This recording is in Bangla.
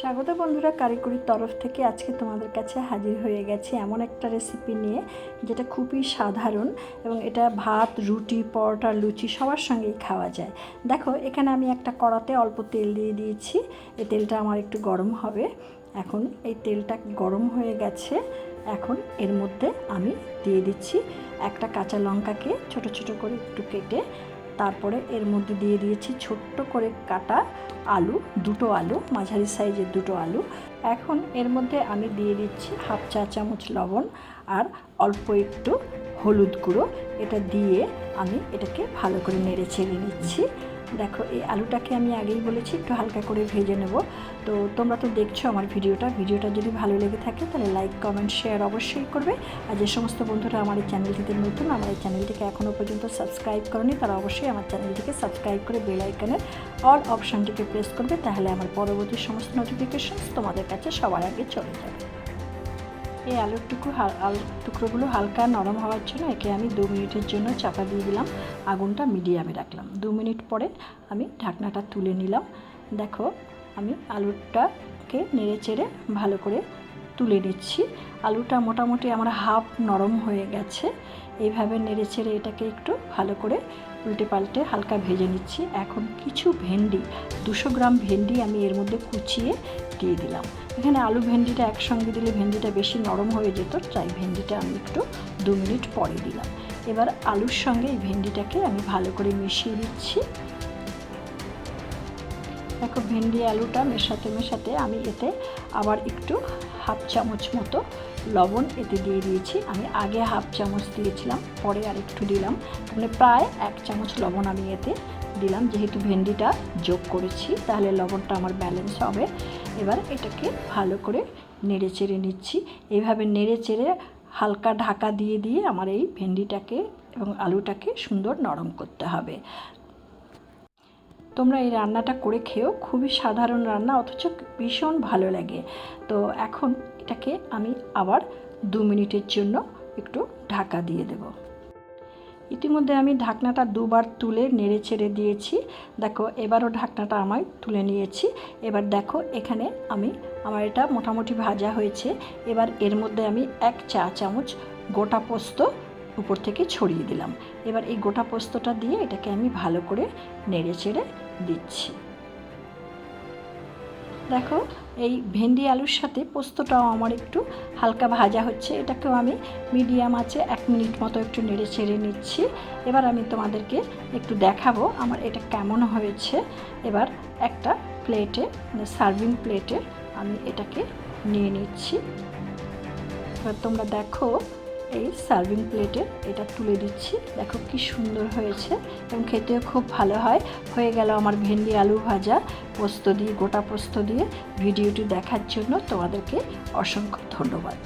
স্বাগত বন্ধুরা, কারিগরির তরফ থেকে আজকে তোমাদের কাছে হাজির হয়ে গেছে এমন একটা রেসিপি নিয়ে যেটা খুবই সাধারণ এবং এটা ভাত, রুটি, পরোটা, লুচি সবার সঙ্গেই খাওয়া যায়। দেখো, এখানে আমি একটা কড়াতে অল্প তেল দিয়ে দিয়েছি। এই তেলটা আমার একটু গরম হবে। এখন এই তেলটা গরম হয়ে গেছে। এখন এর মধ্যে আমি দিয়ে দিচ্ছি একটা কাঁচা লঙ্কাকে ছোট ছোট করে একটু কেটে তারপরে এর মধ্যে দিয়ে দিয়েছি ছোট্ট করে কাটা আলু, দুটো আলু, মাঝারি সাইজের দুটো আলু। এখন এর মধ্যে আমি দিয়ে দিচ্ছি হাফ চা চামচ লবণ আর অল্প একটু হলুদ গুঁড়ো। এটা দিয়ে আমি এটাকে ভালো করে নেড়ে ছেড়ে নিচ্ছি। দেখো, এই আলুটাকে আমি আগেই বলেছি, একটু হালকা করে ভেজে নেব। তো তোমরা তো দেখছ আমার ভিডিওটা। ভিডিওটা যদি ভালো লেগে থাকে, তাহলে লাইক কমেন্ট শেয়ার অবশ্যই করবে। আর যে সমস্ত বন্ধুরা আমার এই চ্যানেলটিতে নতুন, আমার এই চ্যানেলটিকে এখনও পর্যন্ত সাবস্ক্রাইব করেনি, তারা অবশ্যই আমার চ্যানেলটিকে সাবস্ক্রাইব করে বেল আইকনের অল অপশানটিকে প্রেস করবে, তাহলে আমার পরবর্তী সমস্ত নোটিফিকেশন তোমাদের কাছে সবার আগে চলে যাবে। এই আলুর টুকু আলুর টুকরোগুলো হালকা নরম হওয়ার জন্য একে আমি দু মিনিটের জন্য চাপা দিয়ে দিলাম। আগুনটা মিডিয়ামে রাখলাম। দু মিনিট পরে আমি ঢাকনাটা তুলে নিলাম। দেখো, আমি আলুরটাকে নেড়ে চেড়ে ভালো করে তুলে নিচ্ছি। আলুটা মোটামুটি আমার হাফ নরম হয়ে গেছে। এইভাবে নেড়ে চেড়ে এটাকে একটু ভালো করে উল্টে পাল্টে হালকা ভেজে নিচ্ছি। এখন কিছু ভেন্ডি, দুশো গ্রাম ভেন্ডি আমি এর মধ্যে কুচিয়ে দিয়ে দিলাম। এখানে আলু ভেন্ডিটা একসঙ্গে দিলে ভেন্ডিটা বেশি নরম হয়ে যেত, তাই ভেন্ডিটা আমি একটু দু মিনিট পরে দিলাম। এবার আলুর সঙ্গে এই ভেন্ডিটাকে আমি ভালো করে মিশিয়ে দিচ্ছি দেখো, ভেন্ডি আলুটা মেশাতে মেশাতে আমি এতে আবার একটু হাফ চামচ মতো লবণ এতে দিয়ে দিয়েছি। আমি আগে হাফ চামচ দিয়েছিলাম, পরে আর একটু দিলাম। মানে প্রায় এক চামচ লবণ আমি এতে দিলাম। যেহেতু ভেন্ডিটা যোগ করেছি, তাহলে লবণটা আমার ব্যালেন্স হবে। এবার এটাকে ভালো করে নেড়ে চেড়ে নিচ্ছি। এইভাবে নেড়ে চেড়ে হালকা ঢাকা দিয়ে দিয়ে আমার এই ভেন্ডিটাকে এবং আলুটাকে সুন্দর নরম করতে হবে। তোমরা এই রান্নাটা করে খেয়েও খুবই সাধারণ রান্না, অথচ ভীষণ ভালো লাগে। তো এখন এটাকে আমি আবার দু মিনিটের জন্য একটু ঢাকা দিয়ে দেব। ইতিমধ্যে আমি ঢাকনাটা দুবার তুলে নেড়ে ছেড়ে দিয়েছি। দেখো, এবারও ঢাকনাটা আমায় তুলে নিয়েছি। এবার দেখো, এখানে আমি, আমার এটা মোটামুটি ভাজা হয়েছে। এবার এর মধ্যে আমি এক চা চামচ গোটা পোস্ত উপর থেকে ছড়িয়ে দিলাম। এবার এই গোটা পোস্তটা দিয়ে এটাকে আমি ভালো করে নেড়ে চেড়ে দিচ্ছি। দেখো, এই ভেন্ডি আলুর সাথে পোস্তটাও আমার একটু হালকা ভাজা হচ্ছে। এটাকেও আমি মিডিয়াম আছে, এক মিনিট মতো একটু নেড়ে চেড়ে নিচ্ছি। এবার আমি তোমাদেরকে একটু দেখাবো আমার এটা কেমন হয়েছে। এবার একটা প্লেটে মানে সার্ভিং প্লেটে আমি এটাকে নিয়ে নিচ্ছি। এবার তোমরা দেখো এই সার্ভিং প্লেটে এটা তুলে দিচ্ছি। দেখো কি সুন্দর হয়েছে এবং খেতেও খুব ভালো হয়। হয়ে গেল আমার ভেন্ডি আলু ভাজা, পোস্ত দিয়ে, গোটা পোস্ত দিয়ে। ভিডিওটি দেখার জন্য তোমাদেরকে অসংখ্য ধন্যবাদ।